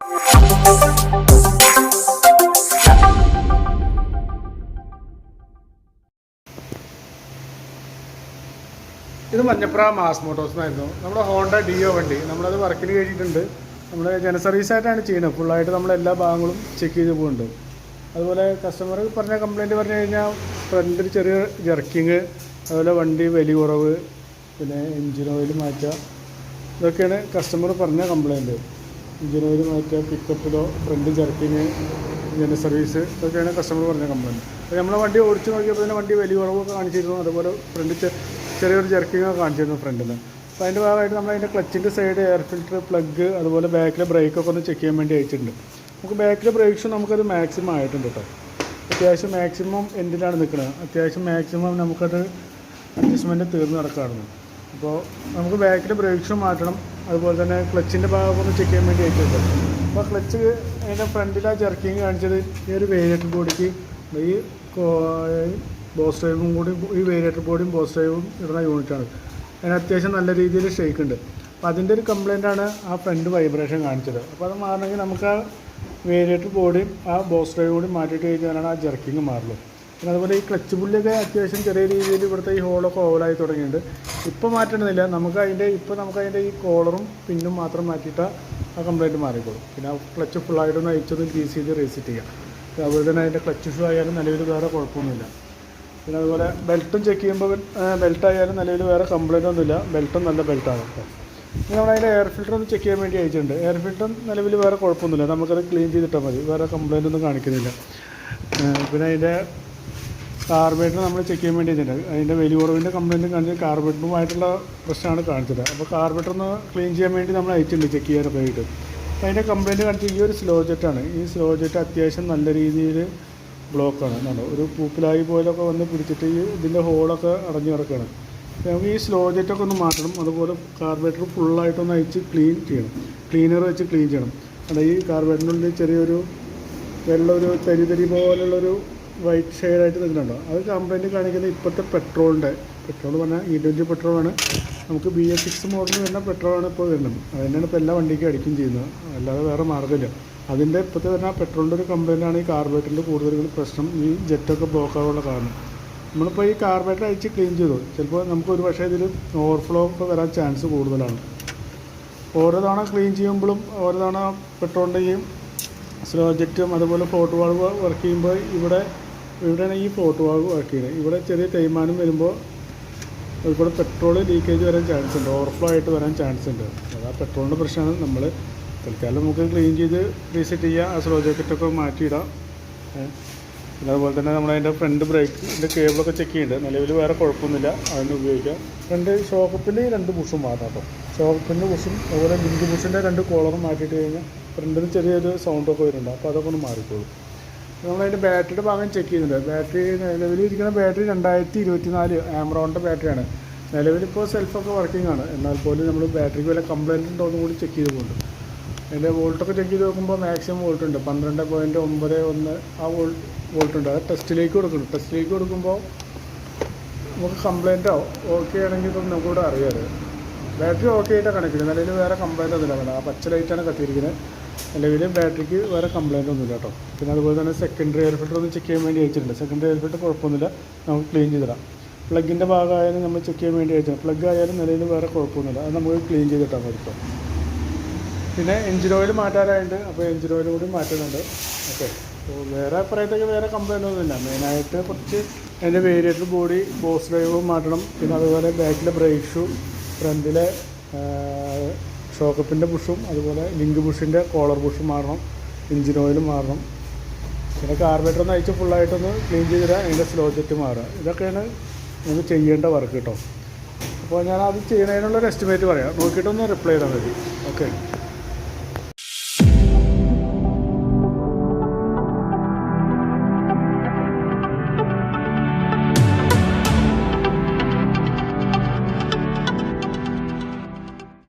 ഇത് Manjapra mass Motors എന്നായിരുന്നു. നമ്മുടെ ഹോണ്ട ഡിയോ വണ്ടി. നമ്മളത് വർക്കിന് കഴിഞ്ഞിട്ടുണ്ട്. നമ്മൾ ജന സർവീസ് ആയിട്ടാണ് ചെയ്യുന്നത്. ഫുള്ളായിട്ട് നമ്മൾ എല്ലാ ഭാഗങ്ങളും ചെക്ക് ചെയ്ത് പോകുന്നുണ്ട് അതുപോലെ കസ്റ്റമർ പറഞ്ഞ കംപ്ലയിന്റ് പറഞ്ഞു കഴിഞ്ഞാൽ ഫ്രണ്ടിൽ ചെറിയ ജർക്കിങ് അതുപോലെ വണ്ടി വലി കുറവ് പിന്നെ എഞ്ചിൻ ഓയിൽ മാറ്റുക ഇതൊക്കെയാണ് കസ്റ്റമർ പറഞ്ഞ കംപ്ലയിന്റ് എൻജിൻ ഓയിൽ പിക്കപ്പിലോ ഫ്രണ്ട് ജർക്കിങ് ജന സർവീസ് ഇതൊക്കെയാണ് കസ്റ്റമർ പറഞ്ഞ കംപ്ലയിന്റ് അപ്പോൾ നമ്മളെ വണ്ടി ഓടിച്ച് നോക്കിയപ്പോൾ തന്നെ വണ്ടി വലിയ കുറവൊക്കെ കാണിച്ചിരുന്നു. അതുപോലെ ഫ്രണ്ട് ചെറിയൊരു ജർക്കിങ് ഒക്കെ കാണിച്ചിരുന്നു ഫ്രണ്ടിൽ നിന്ന് അപ്പോൾ അതിന്റെ ഭാഗമായിട്ട് നമ്മൾ അതിന്റെ ക്ലച്ചിന്റെ സൈഡ് എയർ ഫിൽറ്റർ പ്ലഗ് അതുപോലെ ബാക്കിലെ ബ്രേക്കൊക്കെ ഒന്ന് ചെക്ക് ചെയ്യാൻ വേണ്ടി അയച്ചിട്ടുണ്ട്. നമുക്ക് ബാക്കിലെ ബ്രേക്സ് നമുക്കത് മാക്സിമം ആയിട്ടുണ്ട് കേട്ടോ അത്യാവശ്യം മാക്സിമം എൻഡിലാണ് നിൽക്കുന്നത് അത്യാവശ്യം മാക്സിമം നമുക്കത് അഡ്ജസ്റ്റ്മെന്റ് തീർന്നു നടക്കാറുണ്ട്. അപ്പോൾ നമുക്ക് ബാക്കിന്റെ ബ്രേക്സും മാറ്റണം. അതുപോലെ തന്നെ ക്ലച്ചിന്റെ ഭാഗമൊന്ന് ചെക്ക് ചെയ്യാൻ വേണ്ടി ആയിട്ടുണ്ട് അപ്പോൾ ക്ലച്ച് അതിന്റെ ഫ്രണ്ടിൽ ആ ജർക്കിങ് കാണിച്ചത് ഈ ഒരു വേരിയേറ്റർ ബോഡിക്ക് ഈ ബോസ് ഡ്രൈവും കൂടി ഈ വേരിയേറ്റർ ബോഡിയും ബോസ് ഡ്രൈവും ഇടുന്ന യൂണിറ്റാണ് അതിന് അത്യാവശ്യം നല്ല രീതിയിൽ ഷേക്ക് ഉണ്ട്. അപ്പോൾ അതിന്റെ ഒരു കംപ്ലൈന്റ് ആണ് ആ ഫ്രണ്ട് വൈബ്രേഷൻ കാണിച്ചത്. അപ്പോൾ അത് മാറണമെങ്കിൽ നമുക്ക് ആ വേരിയേറ്റർ ബോഡിയും ആ ബോസ് ഡ്രൈവും കൂടി മാറ്റിയിട്ട് കഴിഞ്ഞാലാണ് ആ ജർക്കിങ് മാറുള്ളൂ. പിന്നെ അതുപോലെ ഈ ക്ലച്ച് പുല്ലൊക്കെ അത്യാവശ്യം ചെറിയ രീതിയിൽ ഇവിടുത്തെ ഈ ഹോളൊക്കെ ഓവലായി തുടങ്ങിയിട്ടുണ്ട്. ഇപ്പോൾ മാറ്റണമെന്നില്ല നമുക്ക് അതിന്റെ ഇപ്പോൾ നമുക്ക് അതിന്റെ ഈ കോളറും പിന്നും മാത്രം മാറ്റിയിട്ട് ആ കംപ്ലൈന്റ് മാറിക്കോളും. പിന്നെ ക്ലച്ച് ഫുള്ളായിട്ടൊന്ന് അയച്ചൊന്ന് ഗ്രീസ് ചെയ്ത് റീസെറ്റ് ചെയ്യാം. അതുപോലെ തന്നെ അതിന്റെ ക്ലച്ച് ഷൂ ആയാലും നിലവിൽ വേറെ കുഴപ്പമൊന്നുമില്ല. പിന്നെ അതുപോലെ ബെൽറ്റും ചെക്ക് ചെയ്യുമ്പോൾ ബെൽറ്റ് ആയാലും നിലവിൽ വേറെ കംപ്ലൈന്റ് ഒന്നുമില്ല. ബെൽറ്റും നല്ല ബെൽറ്റാണ് അപ്പോൾ ഇനി നമ്മൾ അതിന്റെ എയർ ഫിൽറ്റർ ഒന്ന് ചെക്ക് ചെയ്യാൻ വേണ്ടി അയച്ചിട്ടുണ്ട്. എയർ ഫിൽറ്റർ നിലവിൽ വേറെ കുഴപ്പമൊന്നുമില്ല. നമുക്കത് ക്ലീൻ ചെയ്തിട്ടാൽ മതി. വേറെ കംപ്ലൈന്റ് ഒന്നും കാണിക്കുന്നില്ല. പിന്നെ അതിന്റെ കാർബേറ്റർ നമ്മൾ ചെക്ക് ചെയ്യാൻ വേണ്ടി വെച്ചിട്ടുണ്ട്. അതിന്റെ വലിയ കുറവിന്റെ കംപ്ലയിന്റ് കാണിച്ച് കാർബേറ്ററുമായിട്ടുള്ള പ്രശ്നമാണ് കാണിച്ചത്. അപ്പോൾ കാർബേറ്റർ ഒന്ന് ക്ലീൻ ചെയ്യാൻ വേണ്ടി നമ്മൾ അയച്ചിട്ടുണ്ട് ചെക്ക് ചെയ്യാനൊക്കെ ആയിട്ട് അപ്പോൾ അതിന്റെ കംപ്ലയിന്റ് കാണിച്ച് ഈ ഒരു സ്ലോ ജെറ്റാണ് ഈ സ്ലോ ജെറ്റ് അത്യാവശ്യം നല്ല രീതിയിൽ ബ്ലോക്കാണ് എന്നാണ് ഒരു പൂപ്പിലായി പോലൊക്കെ വന്ന് പിടിച്ചിട്ട് ഈ ഇതിന്റെ ഹോളൊക്കെ അടഞ്ഞു കിടക്കുകയാണ്. നമുക്ക് ഈ സ്ലോ ജെറ്റൊക്കെ ഒന്ന് മാറ്റണം. അതുപോലെ കാർബേറ്റർ ഫുള്ളായിട്ടൊന്ന് അയച്ച് ക്ലീൻ ചെയ്യണം. ക്ലീനർ വെച്ച് ക്ലീൻ ചെയ്യണം. അല്ല ഈ കാർബേറ്ററിനുള്ളിൽ ചെറിയൊരു വെള്ളം ഒരു തരി തരി പോലുള്ളൊരു വൈറ്റ് ഷെയ്ഡായിട്ട് നിൽക്കുന്നുണ്ടോ? അത് കംപ്ലൈന്റ് കാണിക്കുന്നത് ഇപ്പോഴത്തെ പെട്രോളിന്റെ പെട്രോൾ പറഞ്ഞാൽ ഇ ട്വന്റി പെട്രോളാണ് നമുക്ക് ബി എസ് സിക്സ് മോഡൽ വരുന്ന പെട്രോളാണ് ഇപ്പോൾ വരുന്നത്. അത് തന്നെയാണ് ഇപ്പോൾ എല്ലാ വണ്ടിക്കും അടിക്കും ചെയ്യുന്നത്. അല്ലാതെ വേറെ മാർഗമില്ല. അതിന്റെ ഇപ്പോഴത്തെ വരുന്ന പെട്രോളിന്റെ ഒരു കമ്പനിയാണ് ഈ കാർബേറ്ററിന്റെ കൂടുതൽ പ്രശ്നം. ഈ ജെറ്റൊക്കെ ബ്ലോക്ക് ആകാനുള്ള കാരണം. നമ്മളിപ്പോൾ ഈ കാർബേറ്റർ അയച്ച് ക്ലീൻ ചെയ്തു. ചിലപ്പോൾ നമുക്ക് ഒരു പക്ഷേ ഇതിൽ ഓവർഫ്ലോ ഒക്കെ വരാൻ ചാൻസ് കൂടുതലാണ്. ഓരോ തവണ ക്ലീൻ ചെയ്യുമ്പോഴും ഓരോ തവണ പെട്രോളിന്റെയും സ്ലോ ജെറ്റും അതുപോലെ ഫ്ലോട്ട് വാൾവ് വർക്ക് ചെയ്യുമ്പോൾ ഇവിടെ ഇവിടെയാണ് ഈ ഫ്ലോട്ട് വാഗ് ചെയ്യുന്നത് ഇവിടെ ചെറിയ തേയ്മാനം വരുമ്പോൾ അതുപോലെ പെട്രോൾ ലീക്കേജ് വരാൻ ചാൻസ് ഉണ്ട്. ഓവർഫ്ലോ ആയിട്ട് വരാൻ ചാൻസ് ഉണ്ട്. അത് ആ പെട്രോളിന്റെ പ്രശ്നമാണ്. നമ്മൾ തൽക്കാലം നമുക്ക് ക്ലീൻ ചെയ്ത് റീസെറ്റ് ചെയ്യുക ആ സ്ലോ ജാക്കറ്റൊക്കെ മാറ്റിയിടാം. പിന്നെ അതുപോലെ തന്നെ നമ്മളതിന്റെ ഫ്രണ്ട് ബ്രേക്കിന്റെ കേബിളൊക്കെ ചെക്ക് ചെയ്യുന്നുണ്ട് നിലവിൽ വേറെ കുഴപ്പമൊന്നുമില്ല. അതിന് ഉപയോഗിക്കാം. ഫ്രണ്ട് ഷോക്കപ്പിന്റെ രണ്ട് ബുഷും മാറ്റാം കേട്ടോ ഷോക്കപ്പിന്റെ ബുഷും അതുപോലെ ലിങ്ക് ബുഷിന്റെ രണ്ട് കോളറും മാറ്റിയിട്ട് കഴിഞ്ഞാൽ ഫ്രണ്ടിൽ ചെറിയൊരു സൗണ്ടൊക്കെ വരുന്നുണ്ട്. അപ്പോൾ അതൊക്കെ ഒന്ന് മാറിക്കോളും. നമ്മളതിന്റെ ബാറ്ററിയുടെ ഭാഗം ചെക്ക് ചെയ്യുന്നുണ്ട്. ബാറ്ററി നിലവിലിരിക്കുന്ന ബാറ്ററി രണ്ടായിരത്തി ഇരുപത്തി നാല് ആമറോണിന്റെ ബാറ്ററിയാണ്. നിലവിലിപ്പോൾ സെൽഫൊക്കെ വർക്കിംഗ് ആണ്. എന്നാൽ പോലും നമ്മൾ ബാറ്ററിക്ക് വല്ല കംപ്ലൈന്റ് ഉണ്ടോ എന്ന് കൂടി ചെക്ക് ചെയ്ത് പോകുന്നുണ്ട് അതിന്റെ വോൾട്ടൊക്കെ ചെക്ക് ചെയ്ത് നോക്കുമ്പോൾ മാക്സിമം വോൾട്ട് ഉണ്ട്. പന്ത്രണ്ട് പോയിന്റ് ഒമ്പത് ഒന്ന് ആ വോൾ വോൾട്ട് ഉണ്ട്. അത് ടെസ്റ്റിലേക്ക് കൊടുക്കണം ടെസ്റ്റിലേക്ക് കൊടുക്കുമ്പോൾ നമുക്ക് കംപ്ലൈന്റോ ഓക്കെ ആണെങ്കിൽ ഇപ്പം നമുക്കിവിടെ അറിയാറ് ബാറ്ററി ഓക്കെ ആയിട്ടാണ് കണക്കിടുന്നത്. നിലവിൽ വേറെ കംപ്ലൈന്റ് ഒന്നുമില്ല. ആ പച്ച ലൈറ്റാണ് കത്തിയിരിക്കുന്നത്. നിലവിൽ ബാറ്ററിക്ക് വേറെ കംപ്ലൈന്റ് ഒന്നുമില്ല കേട്ടോ. പിന്നെ അതുപോലെ തന്നെ സെക്കൻഡറി എയർ ഫിൽറ്റർ ഒന്ന് ചെക്ക് ചെയ്യാൻ വേണ്ടി അയച്ചിട്ടുണ്ട് സെക്കൻഡറി എയർ ഫിൽറ്റർ കുഴപ്പമൊന്നുമില്ല. നമുക്ക് ക്ലീൻ ചെയ്തിടാം പ്ലഗിന്റെ ഭാഗമായാലും നമ്മൾ ചെക്ക് ചെയ്യാൻ വേണ്ടി അയച്ചിട്ടുണ്ട് പ്ലഗ് ആയാലും നിലയിൽ വേറെ കുഴപ്പമൊന്നുമില്ല. അത് നമുക്ക് ക്ലീൻ ചെയ്തിട്ടാൽ മതി കേട്ടോ. പിന്നെ എഞ്ചിൻ ഓയിൽ മാറ്റാനായിട്ട് അപ്പോൾ എഞ്ചിൻ ഓയിൽ കൂടി മാറ്റുന്നുണ്ട്. ഓക്കെ അപ്പോൾ വേറെ പറയത്തൊക്കെ വേറെ കംപ്ലൈന്റ് ഒന്നുമില്ല. മെയിനായിട്ട് കുറച്ച് അതിന്റെ വേരിയേറ്റർ ബോഡി ബോസ് ഡ്രൈവും മാറ്റണം. പിന്നെ അതുപോലെ ബാക്കിലെ ബ്രേക്ക് ഷൂ ഫ്രണ്ടിലെ ഷോക്കപ്പിന്റെ ബുഷും അതുപോലെ ലിങ്ക് ബുഷിന്റെ കോളർ ബുഷും മാറണം എഞ്ചിൻ ഓയിലും മാറണം. പിന്നെ കാർബേറ്റർ ഒന്ന് അയച്ച് ഫുള്ളായിട്ടൊന്ന് ക്ലീൻ ചെയ്തിടാൻ അതിന്റെ സ്ലോ ജെറ്റ് മാറുക. ഇതൊക്കെയാണ് നമുക്ക് ചെയ്യേണ്ട വർക്ക് കേട്ടോ അപ്പോൾ ഞാൻ അത് ചെയ്യുന്നതിനുള്ളൊരു എസ്റ്റിമേറ്റ് പറയാം. നോക്കിയിട്ടൊന്ന് റിപ്ലൈ ചെയ്താൽ മതി. ഓക്കെ